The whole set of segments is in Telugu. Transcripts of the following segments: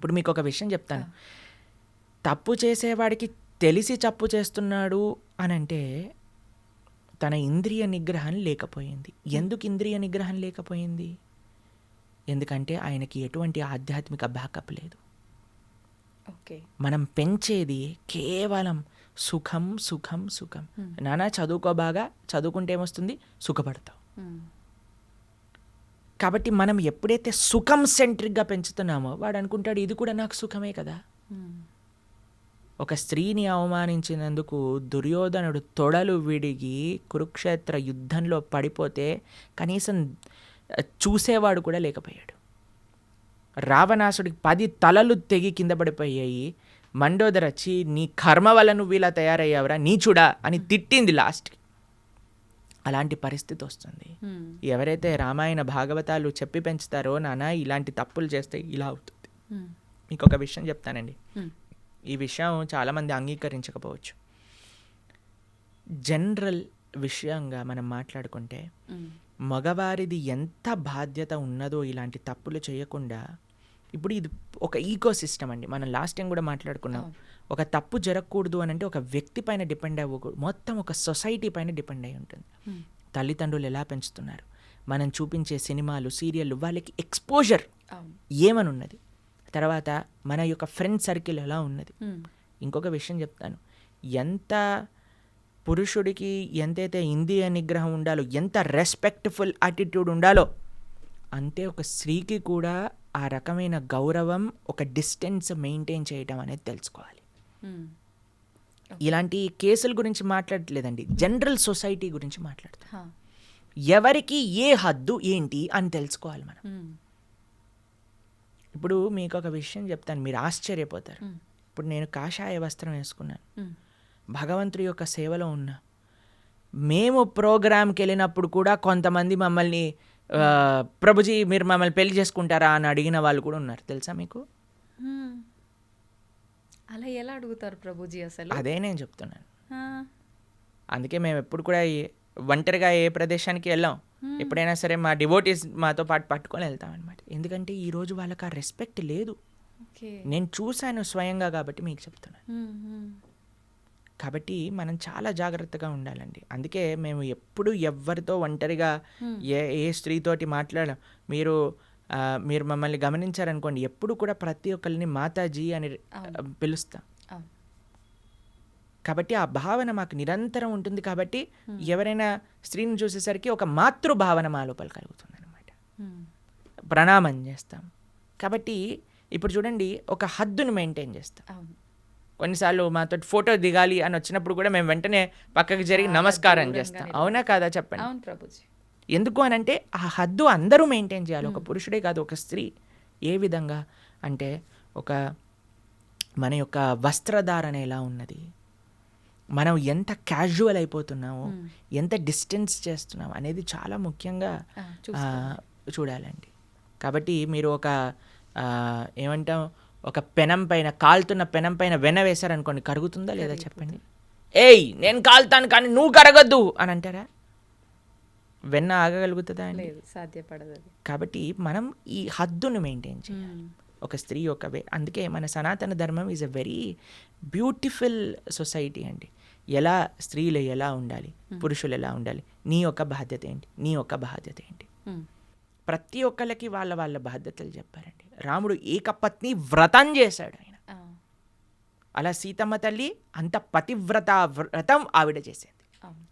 ఇప్పుడు మీకు ఒక విషయం చెప్తాను. తప్పు చేసేవాడికి తెలిసి తప్పు చేస్తున్నాడు అని అంటే తన ఇంద్రియ నిగ్రహం లేకపోయింది. ఎందుకు ఇంద్రియ నిగ్రహం లేకపోయింది? ఎందుకంటే ఆయనకి ఎటువంటి ఆధ్యాత్మిక బ్యాకప్ లేదు. ఓకే. మనం పెంచేది కేవలం సుఖం సుఖం సుఖం. నానా చదువుకో బాగా చదువుకుంటే ఏమొస్తుంది? సుఖపడతావు. కాబట్టి మనం ఎప్పుడైతే సుఖం సెంట్రిక్గా పెంచుతున్నామో వాడు అనుకుంటాడు ఇది కూడా నాకు సుఖమే కదా. ఒక స్త్రీని అవమానించినందుకు దుర్యోధనుడు తొడలు విడిగి కురుక్షేత్ర యుద్ధంలో పడిపోతే కనీసం చూసేవాడు కూడా లేకపోయాడు. రావణాసుడికి పది తలలు తెగి కింద పడిపోయాయి. మండోదర వచ్చి నీ కర్మ వల్ల నువ్వు ఇలా తయారయ్యావురా నీచుడా అని తిట్టింది లాస్ట్కి. అలాంటి పరిస్థితి వస్తుంది. ఎవరైతే రామాయణ భాగవతాలు చెప్పి పెంచుతారో నాన్న ఇలాంటి తప్పులు చేస్తే ఇలా అవుతుంది. మీకు ఒక విషయం చెప్తానండి. ఈ విషయం చాలామంది అంగీకరించకపోవచ్చు. జనరల్ విషయంగా మనం మాట్లాడుకుంటే మగవారిది ఎంత బాధ్యత ఉన్నదో ఇలాంటి తప్పులు చేయకుండా ఇప్పుడు ఇది ఒక ఈకో సిస్టమ్ అండి. మనం లాస్ట్ టైం కూడా మాట్లాడుకున్నాం. ఒక తప్పు జరగకూడదు అని అంటే ఒక వ్యక్తి పైన డిపెండ్ అవ్వకూడదు. మొత్తం ఒక సొసైటీ పైన డిపెండ్ అయి ఉంటుంది. తల్లిదండ్రులు ఎలా పెంచుతున్నారు? మనం చూపించే సినిమాలు సీరియళ్ళు వాళ్ళకి ఎక్స్పోజర్ ఏమని ఉన్నది తర్వాత మన యొక్క ఫ్రెండ్ సర్కిల్ ఎలా ఉన్నది? ఇంకొక విషయం చెప్తాను. ఎంత పురుషుడికి ఎంతైతే ఇంద్రియ నిగ్రహం ఉండాలో ఎంత రెస్పెక్ట్ఫుల్ యాటిట్యూడ్ ఉండాలో అంతే ఒక స్త్రీకి కూడా ఆ రకమైన గౌరవం ఒక డిస్టెన్స్ మెయింటైన్ చేయడం అనేది తెలుసుకోవాలి. ఇలాంటి కేసుల గురించి మాట్లాడట్లేదండి. జనరల్ సొసైటీ గురించి మాట్లాడుతాం. ఎవరికి ఏ హద్దు ఏంటి అని తెలుసుకోవాలి మనం. ఇప్పుడు మీకు ఒక విషయం చెప్తాను. మీరు ఆశ్చర్యపోతారు. ఇప్పుడు నేను కాషాయ వస్త్రం వేసుకున్నాను. భగవంతుడి యొక్క సేవలో ఉన్నా. మేము ప్రోగ్రామ్కి వెళ్ళినప్పుడు కూడా కొంతమంది మమ్మల్ని ప్రభుజీ మీరు మమ్మల్ని పెళ్ళి చేసుకుంటారా అని అడిగిన వాళ్ళు కూడా ఉన్నారు. తెలుసా మీకు? అలా ఎలా అడుగుతారు ప్రభుజీ అసలు? అదే నేను చెప్తున్నాను. అందుకే మేము ఎప్పుడు కూడా ఒంటరిగా ఏ ప్రదేశానికి వెళ్ళాం ఎప్పుడైనా సరే మా డివోటీస్ మాతో పాటు పట్టుకొని వెళ్తాం అనమాట ఎందుకంటే ఈరోజు వాళ్ళకి ఆ రెస్పెక్ట్ లేదు. నేను చూశాను స్వయంగా కాబట్టి మీకు చెప్తున్నాను. కాబట్టి మనం చాలా జాగ్రత్తగా ఉండాలండి. అందుకే మేము ఎప్పుడు ఎవరితో ఒంటరిగా ఏ ఏ స్త్రీతోటి మాట్లాడాం మీరు మీరు మమ్మల్ని గమనించారనుకోండి ఎప్పుడు కూడా ప్రతి ఒక్కరిని మాతాజీ అని పిలుస్తాం. కాబట్టి ఆ భావన మాకు నిరంతరం ఉంటుంది కాబట్టి ఎవరైనా స్త్రీని చూసేసరికి ఒక మాతృ భావన మా లోపల కలుగుతుంది అనమాట ప్రణామం చేస్తాం. కాబట్టి ఇప్పుడు చూడండి ఒక హద్దును మెయింటైన్ చేస్తాం. కొన్నిసార్లు మాతో ఫోటో దిగాలి అని వచ్చినప్పుడు కూడా మేము వెంటనే పక్కకి జరిగి నమస్కారం చేస్తాం. అవునా కాదా చెప్పండి? అవును ప్రభుజీ. ఎందుకు అని అంటే ఆ హద్దు అందరూ మెయింటైన్ చేయాలి. ఒక పురుషుడే కాదు ఒక స్త్రీ. ఏ విధంగా అంటే ఒక మన యొక్క వస్త్రధారణ ఎలా ఉన్నది? మనం ఎంత క్యాజువల్ అయిపోతున్నామో ఎంత డిస్టెన్స్ చేస్తున్నాం అనేది చాలా ముఖ్యంగా చూడాలండి. కాబట్టి మీరు ఒక ఏమంటాం ఒక పెనం పైన కాలుతున్న పెనం పైన వెన వేశారనుకోండి కరుగుతుందా లేదా చెప్పండి? ఏయ్ నేను కాలుతాను కానీ నువ్వు కరగొద్దు అని అంటారా? వెన్న ఆగగలుగుతుందా అండి? సాధ్యపడదు. కాబట్టి మనం ఈ హద్దును మెయింటైన్ చేయాలి. ఒక స్త్రీ ఒక వే అందుకే మన సనాతన ధర్మం is a very beautiful society అండి. ఎలా స్త్రీలు ఎలా ఉండాలి? పురుషులు ఎలా ఉండాలి? నీ యొక్క బాధ్యత ఏంటి? నీ యొక్క బాధ్యత ఏంటి? ఉమ్, ప్రతి ఒక్కళ్ళకి వాళ్ళ వాళ్ళ బాధ్యతలు చెప్పారండి. రాముడు ఏకపత్ని వ్రతం చేశాడు ఆయన. అలా సీతమ్మ తల్లి అంత పతివ్రత వ్రతం ఆవిడ అవును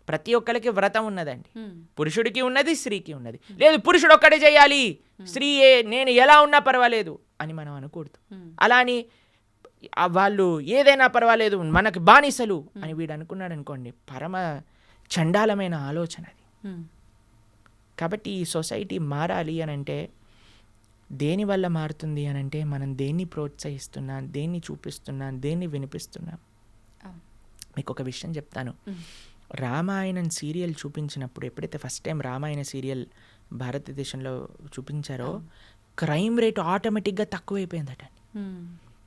ప్రతి ఒక్కరికి వ్రతం ఉన్నదండి. పురుషుడికి ఉన్నది స్త్రీకి ఉన్నది. లేదు పురుషుడు ఒక్కడే చేయాలి. స్త్రీ ఏ నేను ఎలా ఉన్నా పర్వాలేదు అని మనం అనకూడదు. అలా అని వాళ్ళు ఏదైనా పర్వాలేదు మనకు బానిసలు అని వీడు అనుకున్నాడు అనుకోండి పరమ చండాలమైన ఆలోచన అది. కాబట్టి ఈ సొసైటీ మారాలి అని అంటే దేని వల్ల మారుతుంది అని అంటే మనం దేన్ని ప్రోత్సహిస్తున్నాం దేన్ని చూపిస్తున్నాం దేన్ని వినిపిస్తున్నాం. మీకు ఒక విషయం చెప్తాను. రామాయణం సీరియల్ చూపించినప్పుడు ఎప్పుడైతే ఫస్ట్ టైం రామాయణ సీరియల్ భారతదేశంలో చూపించారో క్రైమ్ రేట్ ఆటోమేటిక్గా తక్కువైపోయిందట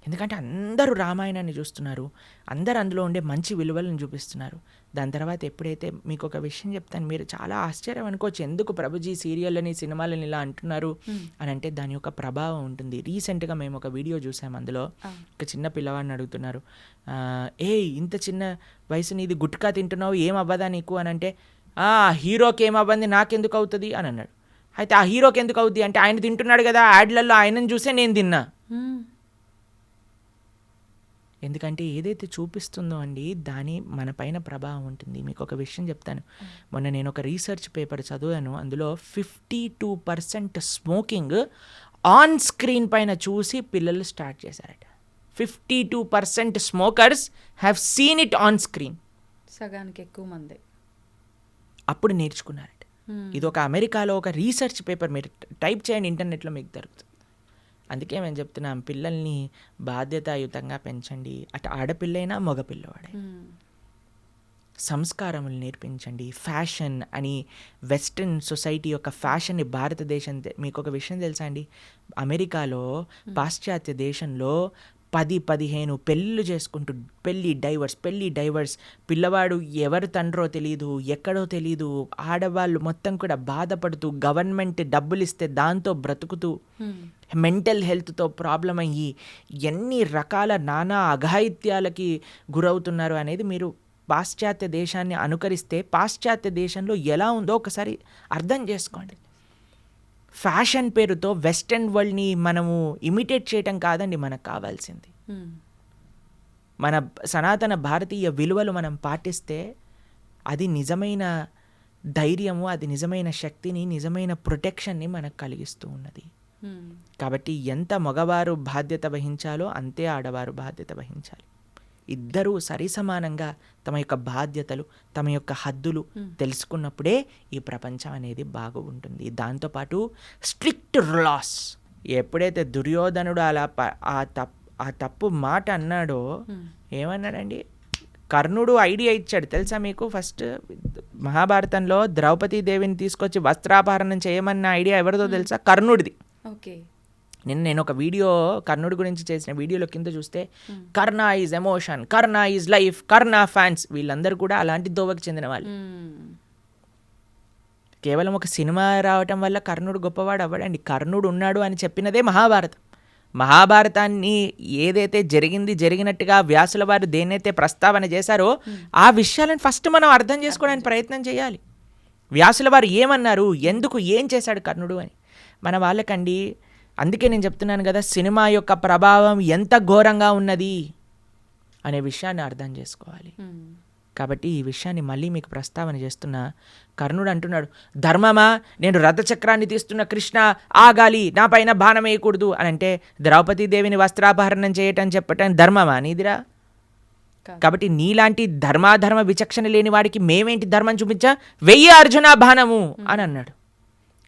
ఎందుకంటే అందరూ రామాయణాన్ని చూస్తున్నారు. అందరు అందులో ఉండే మంచి విలువలను చూపిస్తున్నారు. దాని తర్వాత ఎప్పుడైతే మీకు ఒక విషయం చెప్తాను మీరు చాలా ఆశ్చర్యం అనుకోవచ్చు. ఎందుకు ప్రభుజీ సీరియళ్ళని సినిమాలని ఇలా అంటున్నారు అని అంటే దాని యొక్క ప్రభావం ఉంటుంది. రీసెంట్గా మేము ఒక వీడియో చూసాం అందులో. ఒక చిన్న పిల్లవాడిని అడుగుతున్నారు. "ఆ, ఏ ఇంత చిన్న వయసు నీది గుట్కా తింటున్నావు ఏం అవ్వదా నీకు? అని అంటే "ఆ, హీరోకి ఏం అవ్వంది నాకెందుకు అవుతుంది అని అన్నాడు. అయితే ఆ హీరోకి ఎందుకు అవుద్ది అంటే ఆయన తింటున్నాడు కదా యాడ్లలో ఆయనను చూసే నేను తిన్నా. ఎందుకంటే ఏదైతే చూపిస్తుందో అండి దాని మన పైన ప్రభావం ఉంటుంది. మీకు ఒక విషయం చెప్తాను. మొన్న నేను ఒక రీసెర్చ్ పేపర్ చదివాను. అందులో fifty two percent smoking on screen పైన చూసి పిల్లలు స్టార్ట్ చేశారట. Fifty two percent smokers have seen it on screen సగానికి ఎక్కువ మంది. అప్పుడు నేర్చుకున్నారట. ఇది ఒక అమెరికాలో ఒక రీసెర్చ్ పేపర్ మీరు టైప్ చేయండి ఇంటర్నెట్లో మీకు దొరుకుతుంది. అందుకే మేము చెప్తున్నాం పిల్లల్ని బాధ్యతాయుతంగా పెంచండి. అటు ఆడపిల్లైనా మగపిల్లవాడే. మ్మ్. సంస్కారములు నేర్పించండి. ఫ్యాషన్ అని వెస్ట్రన్ సొసైటీ యొక్క ఫ్యాషన్ని భారతదేశం మీకు ఒక విషయం తెలుసా అండి? అమెరికాలో పాశ్చాత్య దేశంలో పది పదిహేను పెళ్ళిళ్ళు చేసుకుంటూ పెళ్ళి డైవర్స్ పెళ్ళి డైవర్స్. పిల్లవాడు ఎవరు తండ్రో తెలియదు ఎక్కడో తెలియదు ఆడవాళ్ళు మొత్తం కూడా బాధపడుతూ గవర్నమెంట్ డబ్బులు ఇస్తే దాంతో బ్రతుకుతూ మ్మ్. మెంటల్ హెల్త్తో ప్రాబ్లం అయ్యి ఎన్ని రకాల నానా అఘాయిత్యాలకి గురవుతున్నారు అనేది మీరు పాశ్చాత్య దేశాన్ని అనుకరిస్తే పాశ్చాత్య దేశంలో ఎలా ఉందో ఒకసారి అర్థం చేసుకోండి. ఫ్యాషన్ పేరుతో వెస్టర్న్ వరల్డ్ని మనము ఇమిటేట్ చేయటం కాదండి మనకు కావాల్సింది. మన సనాతన భారతీయ విలువలు మనం పాటిస్తే అది నిజమైన ధైర్యము అది నిజమైన శక్తిని నిజమైన ప్రొటెక్షన్ని మనకు కలిగిస్తూ ఉన్నది. కాబట్టి ఎంత మగవారు బాధ్యత వహించాలో అంతే ఆడవారు బాధ్యత వహించాలి ఇద్దరూ సరిసమానంగా తమ యొక్క బాధ్యతలు తమ యొక్క హద్దులు తెలుసుకున్నప్పుడే ఈ ప్రపంచం అనేది బాగు ఉంటుంది దాంతోపాటు స్ట్రిక్ట్ లాస్. ఎప్పుడైతే దుర్యోధనుడు అలా ఆ తప్ ఆ తప్పు మాట అన్నాడో ఏమన్నాడండి? కర్ణుడు ఐడియా ఇచ్చాడు. తెలుసా మీకు? ఫస్ట్ మహాభారతంలో ద్రౌపదీ దేవిని తీసుకొచ్చి వస్త్రాపహరణం చేయమన్న ఐడియా ఎవరిదో తెలుసా? కర్ణుడిది. ఓకే. నిన్న నేను ఒక వీడియో కర్ణుడి గురించి చేసిన వీడియోలో కింద చూస్తే Karna is emotion Karna is life Karna fans వీళ్ళందరూ కూడా అలాంటి దోవకి చెందిన వాళ్ళు మ్మ్. కేవలం ఒక సినిమా రావటం వల్ల కర్ణుడు గొప్పవాడు అవ్వడండి. కర్ణుడు ఉన్నాడు అని చెప్పినదే మహాభారతం. మహాభారతాన్ని ఏదైతే జరిగింది జరిగినట్టుగా వ్యాసుల వారు దేన్నైతే ప్రస్తావన చేశారో ఆ విషయాలను ఫస్ట్ మనం అర్థం చేసుకోవడానికి ప్రయత్నం చేయాలి. వ్యాసుల వారు ఏమన్నారు ఎందుకు ఏం చేశాడు కర్ణుడు అని. మన వాళ్ళకండి అందుకే నేను చెప్తున్నాను కదా సినిమా యొక్క ప్రభావం ఎంత ఘోరంగా ఉన్నది అనే విషయాన్ని అర్థం చేసుకోవాలి. మ్మ్. కాబట్టి ఈ విషయాన్ని మళ్ళీ మీకు ప్రస్తావన చేస్తున్నా కర్ణుడు అంటున్నాడు ధర్మమా? నేను రథచక్రాన్ని తీస్తున్న కృష్ణ ఆగాలి నా పైన బాణం వేయకూడదు. అని అంటే ద్రౌపదీ దేవిని వస్త్రాపహరణం చేయటం చెప్పటం ధర్మమా నీదిరా. కాబట్టి నీలాంటి ధర్మాధర్మ విచక్షణ లేని వాడికి మేమేంటి ధర్మం చూపించా? వెయ్యి అర్జున బాణము అని అన్నాడు.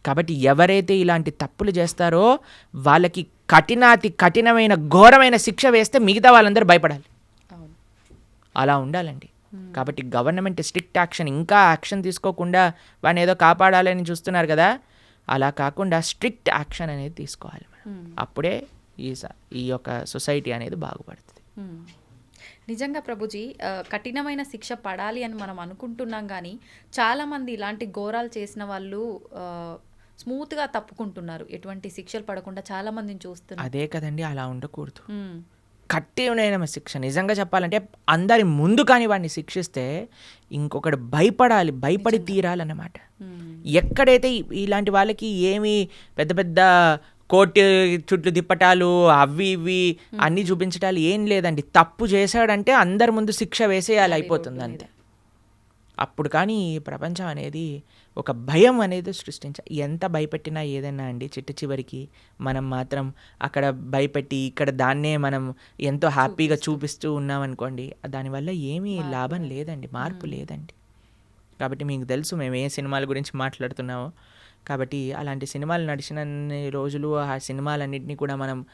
కాబట్టి ఎవరైతే ఇలాంటి తప్పులు చేస్తారో వాళ్ళకి కఠినాతి కఠినమైన ఘోరమైన శిక్ష వేస్తే మిగతా వాళ్ళందరూ భయపడాలి. అలా ఉండాలండి. కాబట్టి గవర్నమెంట్ స్ట్రిక్ట్ యాక్షన్ ఇంకా యాక్షన్ తీసుకోకుండా వాడిని ఏదో కాపాడాలని చూస్తున్నారు కదా అలా కాకుండా స్ట్రిక్ట్ యాక్షన్ అనేది తీసుకోవాలి మనం. అప్పుడే ఈ ఈ యొక్క సొసైటీ అనేది బాగుపడుతుంది. నిజంగా ప్రభుజీ కఠినమైన శిక్ష పడాలి అని మనం అనుకుంటున్నాం కానీ చాలామంది ఇలాంటి ఘోరాలు చేసిన వాళ్ళు స్మూత్గా తప్పుకుంటున్నారు. ఎటువంటి శిక్షలు పడకుండా చాలా మందిని చూస్తున్నాం అదే కదండి అలా ఉండకూడదు. కఠినమైన శిక్ష. నిజంగా చెప్పాలంటే అందరి ముందు కానీ వాడిని శిక్షిస్తే ఇంకొకటి భయపడాలి భయపడి తీరాలన్నమాట. ఎక్కడైతే ఇలాంటి వాళ్ళకి ఏమి పెద్ద పెద్ద కోర్టు చుట్లు తిప్పటాలు అవి ఇవి అన్నీ చూపించటాలు ఏం లేదండి. తప్పు చేశాడంటే అందరి ముందు శిక్ష వేసేయాలి అయిపోతుంది అంతే అప్పుడు కానీ ఈ ప్రపంచం అనేది ఒక భయం అనేది సృష్టించ ఎంత భయపెట్టినా ఏదైనా అండి చిట్ట చివరికి మనం మాత్రం అక్కడ భయపెట్టి ఇక్కడ దాన్నే మనం ఎంతో హ్యాపీగా చూపిస్తూ. ఉన్నాం అనుకోండి దానివల్ల ఏమీ లాభం లేదండి మార్పు లేదండి. కాబట్టి మీకు తెలుసు మేము ఏ సినిమాల గురించి మాట్లాడుతున్నామో. కాబట్టి అలాంటి సినిమాలు నడిచినన్ని రోజులు ఆ సినిమాలన్నింటినీ కూడా మనం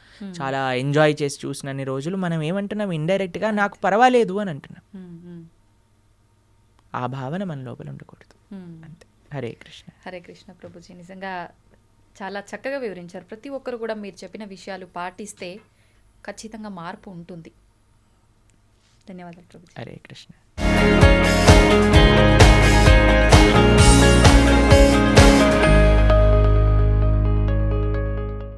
చాలా ఎంజాయ్ చేసి చూసినన్ని రోజులు మనం ఏమంటున్నాం ఇండైరెక్ట్గా నాకు పర్వాలేదు అని అంటున్నాం. ఆ భావన మన లోపల ఉండకూడదు. అంతే. హరే కృష్ణ. హరే కృష్ణ ప్రభుజీ. నిజంగా చాలా చక్కగా వివరించారు. ప్రతి ఒక్కరు కూడా మీరు చెప్పిన విషయాలు పాటిస్తే ఖచ్చితంగా మార్పు ఉంటుంది. ధన్యవాదాలు ప్రభుజీ. హరే కృష్ణ.